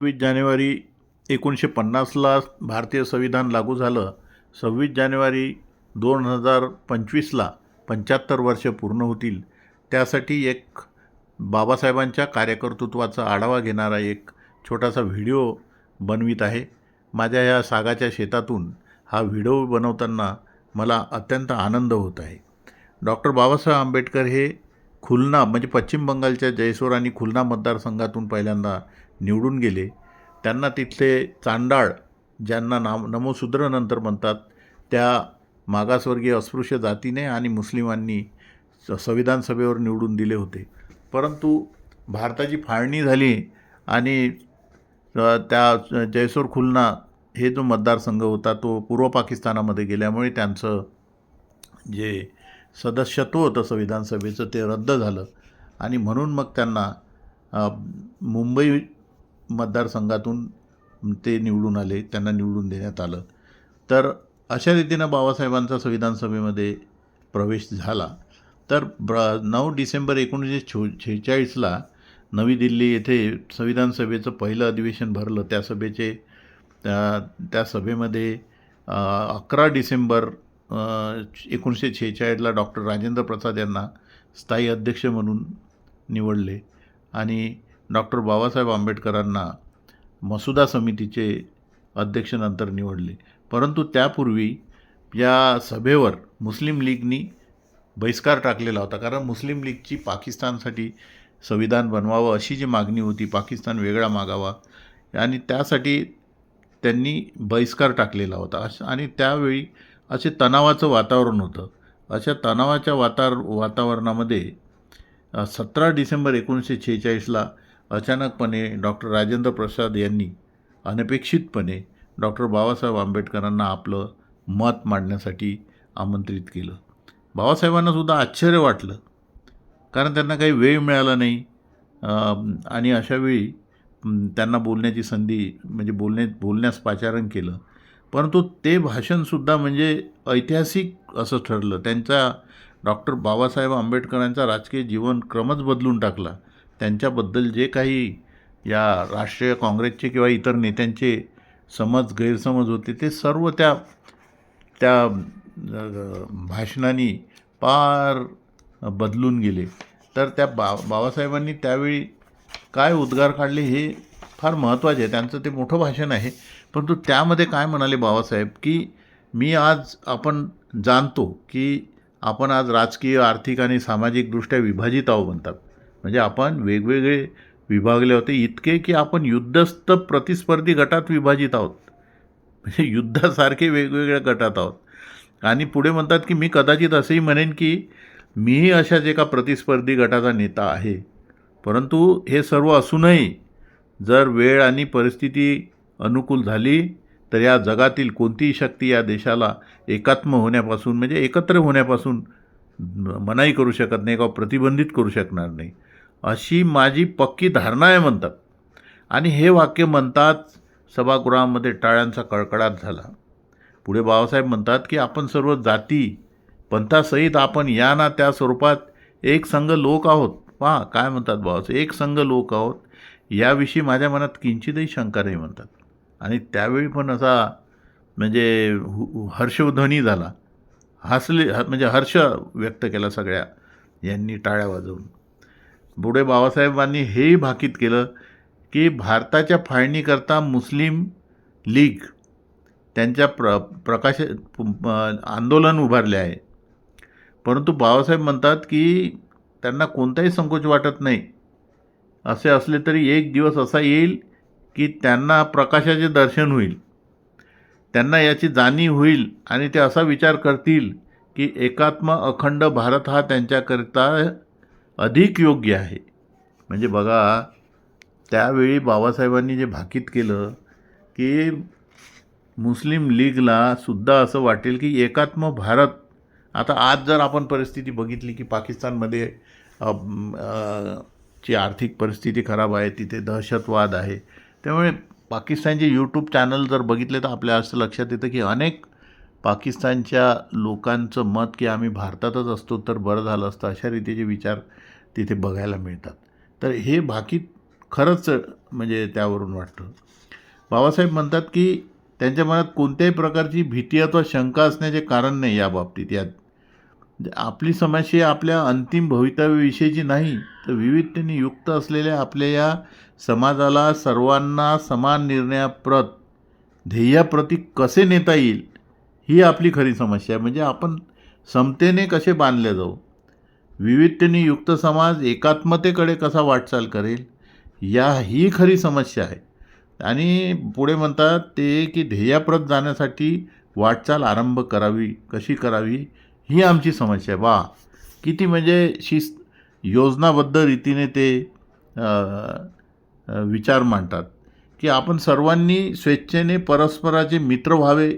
सव्वीस जानेवारी एकोणीसशे पन्नासला भारतीय संविधान लागू झालं. सव्वीस जानेवारी दोन हजार पंचवीसला पंच्याहत्तर वर्ष पूर्ण होतील. त्यासाठी एक बाबासाहेबांच्या कार्यकर्तृत्वाचा आढावा घेणारा एक छोटासा व्हिडिओ बनवित आहे. माझ्या या सागाच्या शेतातून हा व्हिडिओ बनवताना मला अत्यंत आनंद होत आहे. डॉक्टर बाबासाहेब आंबेडकर हे खुलना म्हणजे पश्चिम बंगालच्या जयसोर आणि खुलना मतदारसंघातून पहिल्यांदा निवडून गेले. त्यांना तिथले चांडाळ ज्यांना नाम नमोसूद्रनंतर म्हणतात त्या मागासवर्गीय अस्पृश्य जातीने आणि मुस्लिमांनी स- संविधान सभेवर निवडून दिले होते. परंतु भारताची फाळणी झाली आणि त्या जयसोर खुलना हे जो मतदारसंघ होता तो पूर्व पाकिस्तानामध्ये गेल्यामुळे त्यांचं जे सदस्यत्व होतं संविधान सभेचं ते रद्द झालं. आणि म्हणून मग त्यांना मुंबई मतदारसंघातून ते निवडून आले त्यांना निवडून देण्यात आलं. तर अशा रीतीनं बाबासाहेबांचा संविधान सभेमध्ये प्रवेश झाला. तर ब्र नऊ डिसेंबर एकोणीसशे छो शेहेचाळीसला नवी दिल्ली येथे संविधान सभेचं पहिलं अधिवेशन भरलं. त्या सभेचे त्या त्या सभेमध्ये अकरा डिसेंबर एकोणीसशे शेहेचाळीसला डॉक्टर राजेंद्र प्रसाद यांना स्थायी अध्यक्ष म्हणून निवडले. आणि डॉक्टर बाबासाहेब आंबेडकरांना मसुदा समितीचे अध्यक्ष नंतर निवडले. परंतु त्यापूर्वी या सभेवर मुस्लिम लीगनी बहिष्कार टाकलेला होता. कारण मुस्लिम लीगची पाकिस्तानसाठी संविधान बनवावं अशी जी मागणी होती पाकिस्तान वेगळा मागावा आणि त्यासाठी त्यांनी बहिष्कार टाकलेला होता. अश आणि त्यावेळी असे तणावाचं वातावरण होतं. अशा तणावाच्या वातावर वातावरणामध्ये सतरा डिसेंबर एकोणीसशे शेहेचाळीसला अचानकपणे डॉक्टर राजेंद्र प्रसाद यांनी अनपेक्षितपणे डॉक्टर बाबासाहेब आंबेडकरांना आपलं मत मांडण्यासाठी आमंत्रित केलं. बाबासाहेबांना सुद्धा आश्चर्य वाटलं. कारण त्यांना काही वेळ मिळाला नाही. आणि अशावेळी त्यांना बोलण्याची संधी म्हणजे बोलणे बोलण्यास पाचारण केलं. परंतु ते भाषणसुद्धा म्हणजे ऐतिहासिक असं ठरलं. त्यांचा डॉक्टर बाबासाहेब आंबेडकरांचा राजकीय जीवन क्रमच बदलून टाकला. त्यांच्याबद्दल जे काही या राष्ट्रीय काँग्रेसचे किंवा इतर नेत्यांचे समज गैरसमज होते ते सर्व त्या त्या भाषणानी पार बदलून गेले. तर त्या बा बाबासाहेबांनी त्यावेळी काय उद्गार काढले हे फार महत्त्वाचे आहे. त्यांचं ते मोठं भाषण आहे. परंतु त्यामध्ये काय म्हणाले बाबासाहेब की मी आज आपण जाणतो की आपण आज राजकीय आर्थिक आणि सामाजिकदृष्ट्या विभाजित आहो म्हणतात. म्हणजे आपण वेगवेगळे विभागले होते. इतके की आपण युद्धस्थ प्रतिस्पर्धी गटात विभाजित आहोत. म्हणजे युद्धासारखे वेगवेगळ्या गटात आहोत. आणि पुढे म्हणतात की मी कदाचित असंही म्हणेन की मीही अशाच एका प्रतिस्पर्धी गटाचा नेता आहे. परंतु हे सर्व असूनही जर वेळ आणि परिस्थिती अनुकूल झाली तर या जगातील कोणतीही शक्ती या देशाला एकात्म होण्यापासून म्हणजे एकत्र होण्यापासून मनाई करू शकत नाही किंवा प्रतिबंधित करू शकणार नाही. अशी माझी पक्की धारणा आहे म्हणतात. आणि हे वाक्य म्हणतात सभागृहामध्ये टाळ्यांचा कडकडाट झाला. पुढे बाबासाहेब म्हणतात की आपण सर्व जाती पंथासहित आपण या ना त्या स्वरूपात एक संघ लोक आहोत. पहा काय म्हणतात बाबासाहेब? एक संघ लोक आहोत. याविषयी माझ्या मनात किंचितही शंका नाही म्हणतात. आणि त्यावेळी पण असा म्हणजे हु- हर्षध्वनी झाला. हसले ह- म्हणजे हर्ष व्यक्त केला सगळ्या. यांनी टाळ्या वाजवून. पुढे बाबासाहेबांनी हेही भाकीत केलं की भारताच्या फाळणीकरता मुस्लिम लीग त्यांच्या प्र प्रकाश आंदोलन उभारले आहे. परंतु बाबासाहेब म्हणतात की त्यांना कोणताही संकोच वाटत नाही. असे असले तरी एक दिवस असा येईल की त्यांना प्रकाशाचे दर्शन होईल. त्यांना याची जाणीव होईल आणि ते असा विचार करतील की एकात्म अखंड भारत हा त्यांच्याकरिता अधिक योग्य आहे. म्हणजे बघा त्यावेळी बाबासाहेबांनी जे भाकीत केलं की मुस्लिम लीगला सुद्धा असं वाटेल की एकात्म भारत. आता आज जर आपण परिस्थिती बघितली की पाकिस्तानमध्ये ची आर्थिक परिस्थिती खराब आहे तिथे दहशतवाद आहे. त्यामुळे पाकिस्तानचे यूट्यूब चॅनल जर बघितले तर आपल्या असं लक्षात येतं की अनेक पाकिस्तानच्या लोकांचं मत की आम्ही भारतातच असतो तर बरं झालं असतं. अशा रीतीचे विचार तिथे बघायला मिळतात. तर हे भाकीत खरंच म्हणजे त्यावरून वाटतं. बाबासाहेब म्हणतात की त्यांच्या मनात कोणत्याही प्रकारची भीती अथवा शंका असण्याचे कारण नाही या बाबतीत. यात आपली समस्या आपल्या अंतिम भवितव्याविषयीची नाही तर विविधतेने युक्त असलेल्या आपल्या या समाजाला सर्वांना समान निर्णयाप्रत ध्येयाप्रती कसे नेता येईल ही आपली खरी समस्या आहे. म्हणजे आपण समतेने कसे बांधले जाऊ? विविधतेने युक्त समाज एकात्मतेकडे कसा वाटचाल करेल या ही खरी समस्या आहे. आणि पुढे म्हणतात ते की ध्येयाप्रत जाण्यासाठी वाटचाल आरंभ करावी कशी करावी ही आमची समस्या आहे. वा किती म्हणजे शिस्त योजनाबद्ध रीतीने ते विचार मांडतात की आपण सर्वांनी स्वेच्छेने परस्पराचे मित्र व्हावे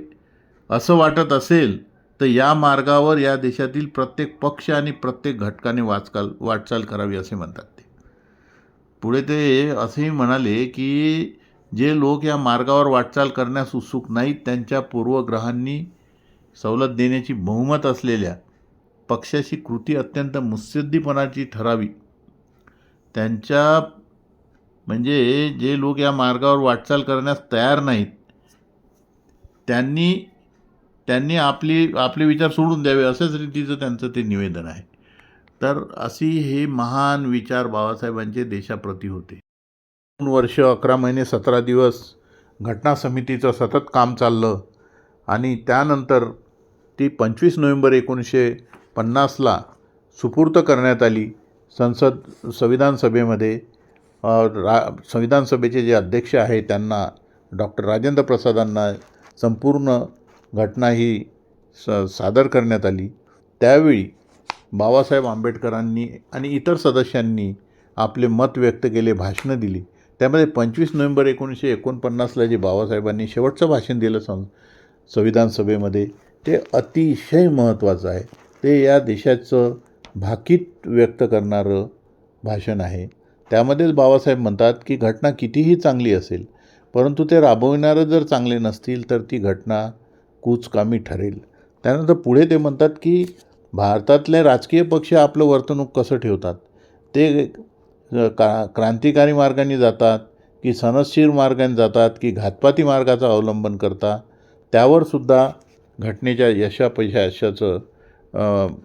असं वाटत असेल तर या मार्गावर या देशातील प्रत्येक पक्ष आणि प्रत्येक घटकाने वाचकाल वाटचाल करावी असे म्हणतात ते. पुढे ते असेही म्हणाले की जे लोक या मार्गावर वाटचाल करण्यास उत्सुक नाहीत त्यांच्या पूर्वग्रहांनी सवलत देण्याची बहुमत असलेल्या पक्षाची कृती अत्यंत मुत्सद्दीपणाची ठरावी. त्यांच्या म्हणजे जे लोक या मार्गावर वाटचाल करण्यास तयार नाहीत त्यांनी त्यांनी आपली आपले विचार सोडून द्यावे असंच रीतीचं त्यांचं ते निवेदन आहे. तर अशी हे महान विचार बाबासाहेबांचे देशाप्रती होते. दोन वर्ष अकरा महिने सतरा दिवस घटना समितीचं सतत काम चाललं आणि त्यानंतर ती पंचवीस नोव्हेंबर एकोणीसशे पन्नासला सुपूर्त करण्यात आली संसद संविधान सभेमध्ये. रा संविधान सभेचे जे अध्यक्ष आहे त्यांना डॉक्टर राजेंद्र प्रसादांना संपूर्ण घटना ही स सादर करण्यात आली. त्यावेळी बाबासाहेब आंबेडकरांनी आणि इतर सदस्यांनी आपले मत व्यक्त केले भाषणं दिली. त्यामध्ये पंचवीस नोव्हेंबर एकोणीसशे एकोणपन्नासला जे बाबासाहेबांनी शेवटचं भाषण दिलं सं संविधान सभेमध्ये ते अतिशय महत्त्वाचं आहे. ते या देशाचं भाकीत व्यक्त करणारं भाषण आहे. त्यामध्येच बाबासाहेब म्हणतात की घटना कितीही चांगली असेल परंतु ते राबविणारं जर चांगले नसतील तर ती घटना कुचकामी ठरेल. त्यानंतर पुढे ते म्हणतात की भारतातले राजकीय पक्ष आपलं वर्तणूक कसं ठेवतात? ते का क्रांतिकारी मार्गाने जातात की सनसशीर मार्गाने जातात की घातपाती मार्गाचा अवलंबन करता त्यावर सुद्धा घटनेच्या यशाचं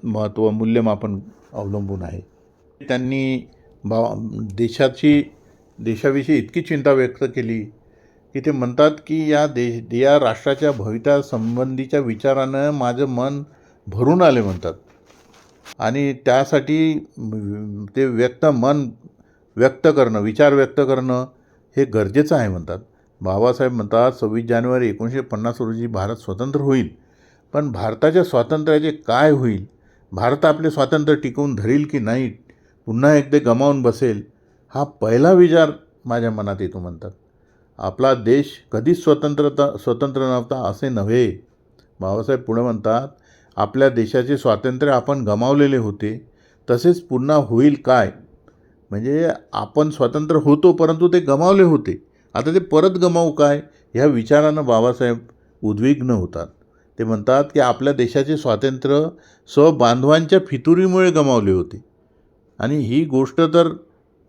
महत्त्व मूल्यमापन अवलंबून आहे. त्यांनी बा देशाची देशाविषयी इतकी चिंता व्यक्त केली की ते म्हणतात की या देश या राष्ट्राच्या भवितासंबंधीच्या विचारानं माझं मन भरून आले म्हणतात. आणि त्यासाठी ते व्यक्त मन व्यक्त करणं विचार व्यक्त करणं हे गरजेचं आहे म्हणतात. बाबासाहेब म्हणतात सव्वीस जानेवारी एकोणीसशे पन्नास रोजी भारत स्वतंत्र होईल. पण भारताच्या स्वातंत्र्याचे काय होईल? भारत आपले स्वातंत्र्य टिकवून धरील की नाही? पुन्हा एकदा गमावून बसेल? हा पहिला विचार माझ्या मनात येतो म्हणतात. आपला देश कधीच स्वतंत्रता स्वतंत्र नव्हता असे नव्हे. बाबासाहेब पुढे म्हणतात आपल्या देशाचे स्वातंत्र्य आपण गमावलेले होते तसेच पुन्हा होईल काय? म्हणजे आपण स्वतंत्र होतो परंतु ते गमावले होते. आता ते परत गमावू काय? ह्या विचारानं बाबासाहेब उद्विग्न होतात. ते म्हणतात की आपल्या देशाचे स्वातंत्र्य स्वबांधवांच्या फितुरीमुळे गमावले होते. आणि ही गोष्ट तर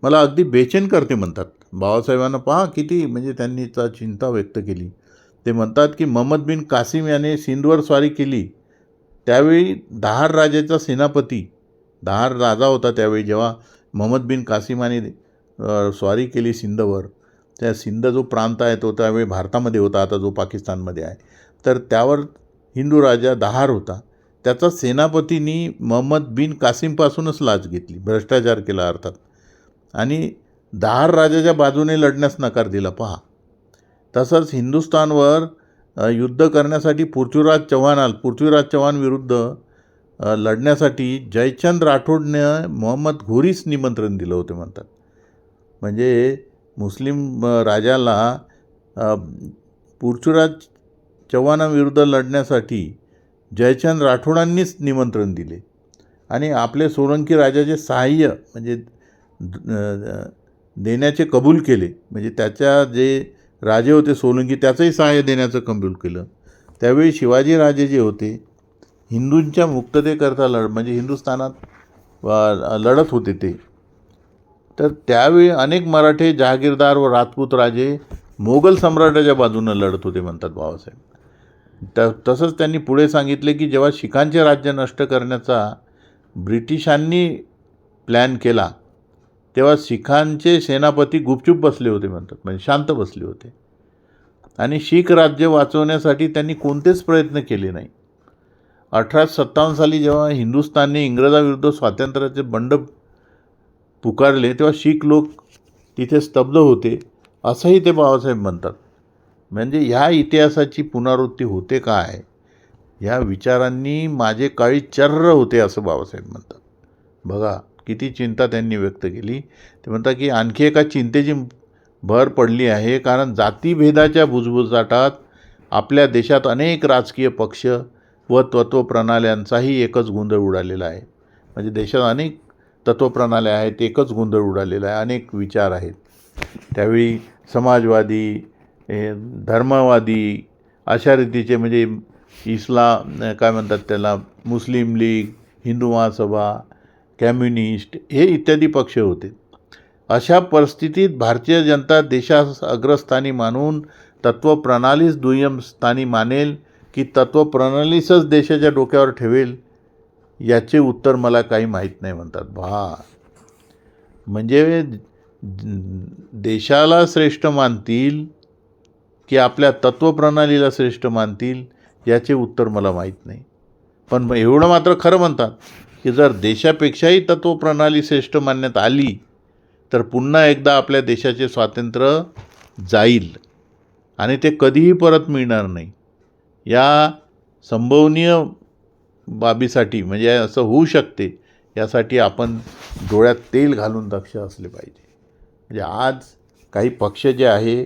मला अगदी बेचैन करते म्हणतात. बाबासाहेबांना पहा किती म्हणजे त्यांनी त्या चिंता व्यक्त केली. ते म्हणतात की महम्मद बिन कासिम याने सिंधवर स्वारी केली. त्यावेळी दहार राजाचा सेनापती दहार राजा होता त्यावेळी जेव्हा महम्मद बिन कासिमाने स्वारी केली सिंधवर. त्या सिंध जो प्रांत आहे तो त्यावेळी भारतामध्ये होता आता जो पाकिस्तानमध्ये आहे. तर त्यावर हिंदू राजा दहार होता. त्याचा सेनापतींनी महम्मद बिन कासिमपासूनच लाच घेतली भ्रष्टाचार केला अर्थात. आणि दहार राजाच्या बाजूने लढण्यास नकार दिला. पहा. तसंच हिंदुस्थानवर युद्ध करण्यासाठी पृथ्वीराज चव्हाण पृथ्वीराज चव्हाण विरुद्ध लढण्यासाठी जयचंद राठोडनं मोहम्मद घोरीस निमंत्रण दिलं होते म्हणतात. म्हणजे मुस्लिम राजाला पृथ्वीराज चव्हाणाविरुद्ध लढण्यासाठी जयचंद राठोडांनीच निमंत्रण दिले. आणि आपले सोलंकी राजाचे सहाय्य म्हणजे देण्याचे कबूल केले. म्हणजे त्याच्या जे राजे होते सोलंकी त्याचंही सहाय्य देण्याचं कबूल केलं. त्यावेळी शिवाजीराजे जे होते हिंदूंच्या मुक्ततेकरता लढ म्हणजे हिंदुस्थानात लढत होते ते. तर त्यावेळी अनेक मराठे जहागीरदार व राजपूत राजे मोगल सम्राटाच्या बाजूनं लढत होते म्हणतात बाबासाहेब. त तसंच त्यांनी पुढे सांगितले की जेव्हा शिखांचे राज्य नष्ट करण्याचा ब्रिटिशांनी प्लॅन केला तेव्हा शिखांचे सेनापती गुपचूप बसले होते म्हणतात म्हणजे शांत बसले होते. आणि शीख राज्य वाचवण्यासाठी त्यांनी कोणतेच प्रयत्न केले नाही. अठराशे सत्तावन्न साली जेव्हा हिंदुस्थानने इंग्रजाविरुद्ध स्वातंत्र्याचे बंड पुकारले तेव्हा शीख लोक तिथे स्तब्ध होते असंही ते बाबासाहेब म्हणतात. म्हणजे ह्या इतिहासाची पुनरावृत्ती होते काय? ह्या विचारांनी माझे काळी चर्र होते असं बाबासाहेब म्हणतात. बघा किती चिंता त्यांनी व्यक्त केली. ते म्हणतात की आणखी एका चिंतेची भर पडली आहे. कारण जातीभेदाच्या भुजबुजाटात आपल्या देशात अनेक राजकीय पक्ष व तत्त्वप्रणाल्यांचाही एकच गोंधळ उडालेला आहे. म्हणजे देशात अनेक तत्त्वप्रणाल्या आहेत एकच गोंधळ उडालेला आहे अनेक विचार आहेत. त्यावेळी समाजवादी धर्मवादी अशा रीतीचे म्हणजे इस्लाम काय म्हणतात त्याला मुस्लिम लीग हिंदू महासभा कम्युनिस्ट हे इत्यादी पक्ष होते. अशा परिस्थितीत भारतीय जनता देशास अग्रस्थानी मानून तत्त्वप्रणालीच दुय्यम स्थानी मानेल की तत्त्वप्रणालीचंच देशाच्या डोक्यावर ठेवेल? याचे उत्तर मला काही माहीत नाही म्हणतात. भा. म्हणजे देशाला श्रेष्ठ मानतील की आपल्या तत्त्वप्रणालीला श्रेष्ठ मानतील याचे उत्तर मला माहीत नाही. पण मग एवढं मात्र खरं म्हणतात. की जर देशापेक्षाही तत्त्वप्रणाली श्रेष्ठ मानण्यात आली तर पुन्हा एकदा आपल्या देशाचे स्वातंत्र्य जाईल आणि ते कधीही परत मिळणार नाही. या संभवनीय बाबीसाठी म्हणजे असं होऊ शकते यासाठी आपण डोळ्यात तेल घालून दक्ष असले पाहिजे. म्हणजे आज काही पक्ष जे आहे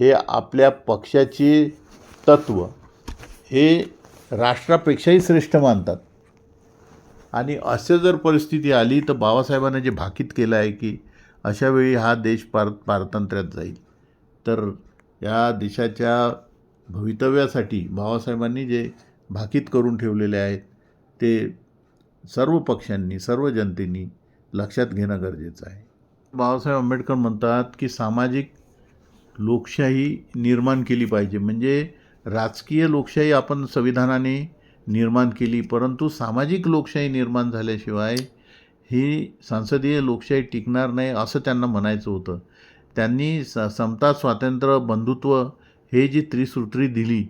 हे आपल्या पक्षाचे तत्त्व हे राष्ट्रापेक्षाही श्रेष्ठ मानतात. आणि असं जर परिस्थिती आली तर बाबासाहेबांना जे भाकीत केलं आहे की अशावेळी हा देश पार पारतंत्र्यात जाईल. तर या देशाच्या भवितव्यासाठी बाबासाहेबांनी जे भाकीत करून ठेवलेले आहेत ते सर्व पक्षांनी सर्व जनतेनी लक्षात घेणं गरजेचं आहे. बाबासाहेब आंबेडकर म्हणतात की सामाजिक लोकशाही निर्माण केली पाहिजे. म्हणजे राजकीय लोकशाही आपण संविधानाने निर्माण केली परंतु सामाजिक लोकशाही निर्माण झाल्याशिवाय ही संसदीय लोकशाही टिकणार नाही असं त्यांना म्हणायचं होतं. त्यांनी स समता स्वातंत्र्य बंधुत्व हे जी त्रिसूत्री दिली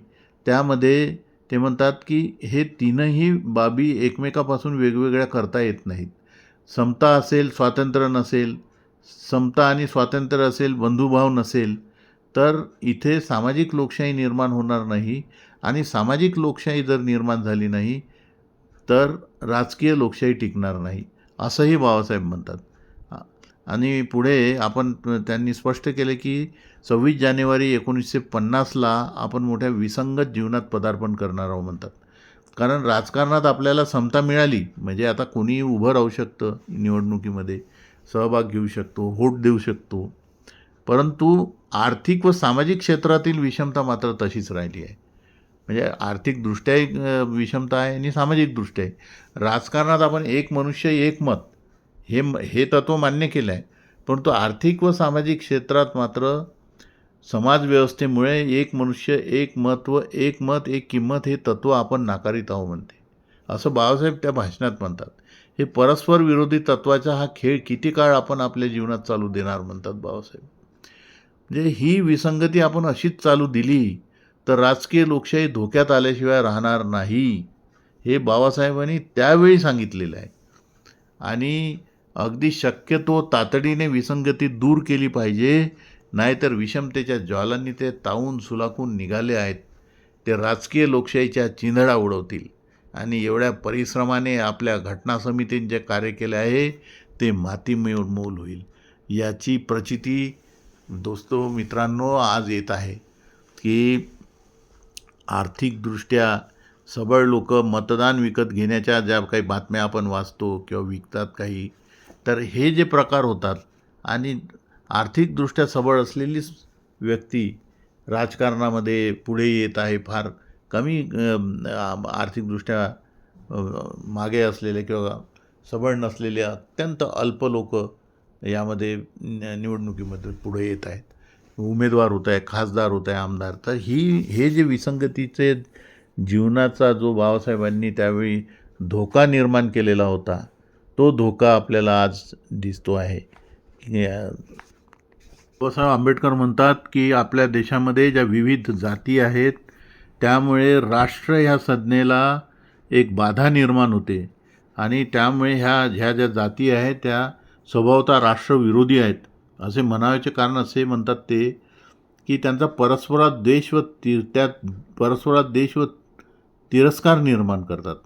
त्यामध्ये ते म्हणतात की हे तीनही बाबी एकमेकापासून वेगवेगळ्या करता येत नाहीत. समता असेल स्वातंत्र्य नसेल समता आणि स्वातंत्र्य असेल बंधुभाव नसेल तर इथे सामाजिक लोकशाही निर्माण होणार नाही आणि सामाजिक लोकशाही जर निर्माण झाली नाही तर राजकीय लोकशाही टिकणार नाही असंही बाबासाहेब म्हणतात. आणि पुढे आपण त्यांनी स्पष्ट केले की सव्वीस जानेवारी एकोणीसशे पन्नासला आपण मोठ्या विसंगत जीवनात पदार्पण करणार आहोत म्हणतात. कारण राजकारणात आपल्याला समता मिळाली म्हणजे आता कोणीही उभं राहू शकतं निवडणुकीमध्ये सहभाग घेऊ शकतो व्होट देऊ शकतो. परंतु आर्थिक व सामाजिक क्षेत्रातील विषमता मात्र तशीच राहिली आहे. म्हणजे आर्थिकदृष्ट्याही विषमता आहे आणि सामाजिकदृष्ट्याही. राजकारणात आपण एक मनुष्य एक मत हे हे तत्त्व मान्य केलं आहे परंतु आर्थिक व सामाजिक क्षेत्रात मात्र समाजव्यवस्थेमुळे एक मनुष्य एक मत व एक मत एक किंमत हे तत्त्व आपण नाकारित आहो म्हणते. असं बाबासाहेब त्या भाषणात म्हणतात. हे परस्पर विरोधी तत्त्वाचा हा खेळ किती काळ आपण आपल्या जीवनात चालू देणार म्हणतात बाबासाहेब म्हणजे ही विसंगती आपण अशीच चालू दिली तर राजकीय लोकशाही धोक्यात आल्याशिवाय राहणार नाही हे बाबासाहेबांनी त्यावेळी सांगितलेलं आहे. आणि अगदी शक्यतो तातडीने विसंगती दूर केली पाहिजे नाहीतर विषमतेच्या ज्वालांनी ते तावून सुलाखून निघाले आहेत. ते राजकीय लोकशाहीच्या चिंधडा उडवतील. आणि एवढ्या परिश्रमाने आपल्या घटना समितीने जे कार्य केले आहे ते माती मोल होईल. याची प्रचिती दोस्तो मित्रांनो आज येत आहे की आर्थिकदृष्ट्या सबळ लोक मतदान विकत घेण्याच्या ज्या काही बातम्या आपण वाचतो किंवा विकतात काही तर हे जे प्रकार होतात आणि आर्थिकदृष्ट्या सबळ असलेलीच व्यक्ती राजकारणामध्ये पुढे येत आहे फार कमी आर्थिकदृष्ट्या मागे असलेले किंवा सबळ नसलेले अत्यंत अल्प लोक यामध्ये न- निवडणुकीमध्ये पुढे येत आहेत. उमेदवार होत आहे खासदार होत आहे आमदार. तर ही हे जे विसंगतीचे जीवनाचा जो बाबासाहेबांनी त्यावेळी धोका निर्माण केलेला होता तो धोका आपल्याला आज दिसतो आहे. बाबासाहेब आंबेडकर म्हणतात की आपल्या देशामध्ये ज्या विविध जाती आहेत त्यामुळे राष्ट्र ह्या संज्ञेला एक बाधा निर्माण होते. आणि त्यामुळे ह्या ह्या ज्या जाती आहेत त्या स्वभावतः राष्ट्रविरोधी आहेत. असे म्हणायचे कारण असे म्हणतात ते की त्यांचा परस्परात देश व ति त्यात परस्परात देश व तिरस्कार निर्माण करतात.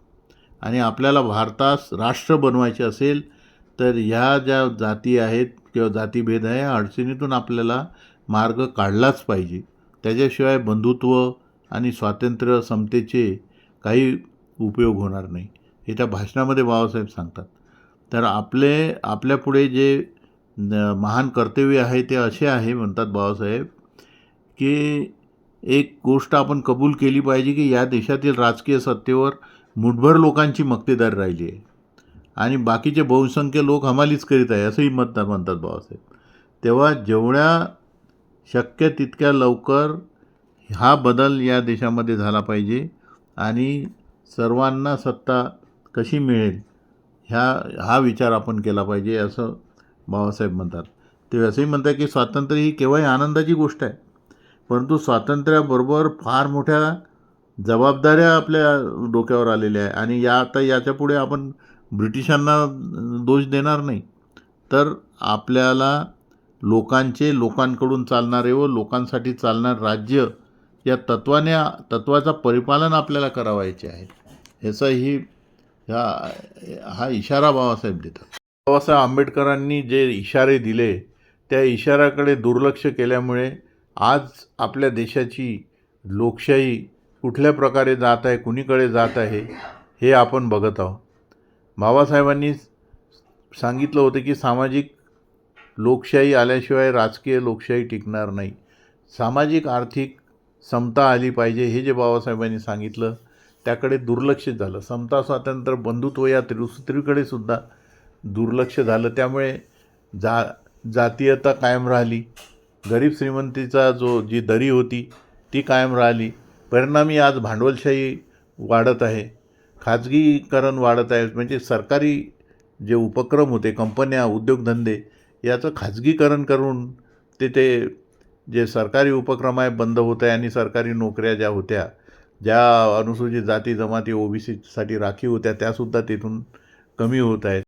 आणि आपल्याला भारतास राष्ट्र बनवायचे असेल तर ह्या ज्या जाती आहेत किंवा जातीभेद आहे या अडचणीतून आपल्याला मार्ग काढलाच पाहिजे. त्याच्याशिवाय बंधुत्व आणि स्वातंत्र्य समतेचे काही उपयोग होणार नाही. हे त्या भाषणामध्ये बाबासाहेब सांगतात. तर आपले आपल्यापुढे जे महान कर्तव्य आहे ते असे आहे म्हणतात बाबासाहेब की एक गोष्ट आपण कबूल केली पाहिजे की या देशातील राजकीय सत्तेवर मुठभर लोकांची मक्तेदारी राहिली आहे. आणि बाकीचे बहुसंख्य लोक हमालीच करीत आहे असंही मत म्हणतात बाबासाहेब तेव्हा जेवढ्या शक्य तितक्या लवकर हा बदल या देशामध्ये झाला पाहिजे आणि सर्वांना सत्ता कशी मिळेल ह्या हा विचार आपण केला पाहिजे असं बाबासाहेब म्हणतात. ते असंही म्हणतात की स्वातंत्र्य ही केव्हाही आनंदाची गोष्ट आहे. परंतु स्वातंत्र्याबरोबर फार मोठ्या जबाबदाऱ्या आपल्या डोक्यावर आलेल्या आहे. आणि या आता याच्यापुढे आपण ब्रिटिशांना दोष देणार नाही. तर आपल्याला लोकांचे लोकांकडून चालणारे व लोकांसाठी चालणारे राज्य या तत्वाने तत्वाचा परिपालन आपल्याला करावायचे आहे. ह्याचाही ह्या हा इशारा बाबासाहेब देतात. बाबासाहेब आंबेडकरांनी जे इशारे दिले त्या इशाऱ्याकडे दुर्लक्ष केल्यामुळे आज आपल्या देशाची लोकशाही कुठल्या प्रकारे जात आहे कुणीकडे जात आहे हे आपण बघत आहोत. बाबासाहेबांनी सांगितलं होतं की सामाजिक लोकशाही आल्याशिवाय राजकीय लोकशाही टिकणार नाही. सामाजिक आर्थिक समता आली पाहिजे हे जे बाबासाहेबांनी सांगितलं त्याकडे दुर्लक्षित झालं. समता स्वातंत्र्य बंधुत्व या त्रिसूत्रीकडे सुद्धा दुर्लक्ष झालं. त्यामुळे जा जातीयता कायम राहिली. गरीब श्रीमंतीचा जो जी दरी होती ती कायम राहिली. परिणामी आज भांडवलशाही वाढत आहे. खाजगीकरण वाढत आहे. म्हणजे सरकारी जे उपक्रम होते कंपन्या उद्योगधंदे याचं खाजगीकरण करून ते ते जे सरकारी उपक्रम आहे बंद होत आहे आणि सरकारी नोकऱ्या ज्या होत्या ज्या अनुसूचित जाती जमाती ओबीसीसाठी राखीव होत्या त्यासुद्धा तिथून कमी होत आहेत.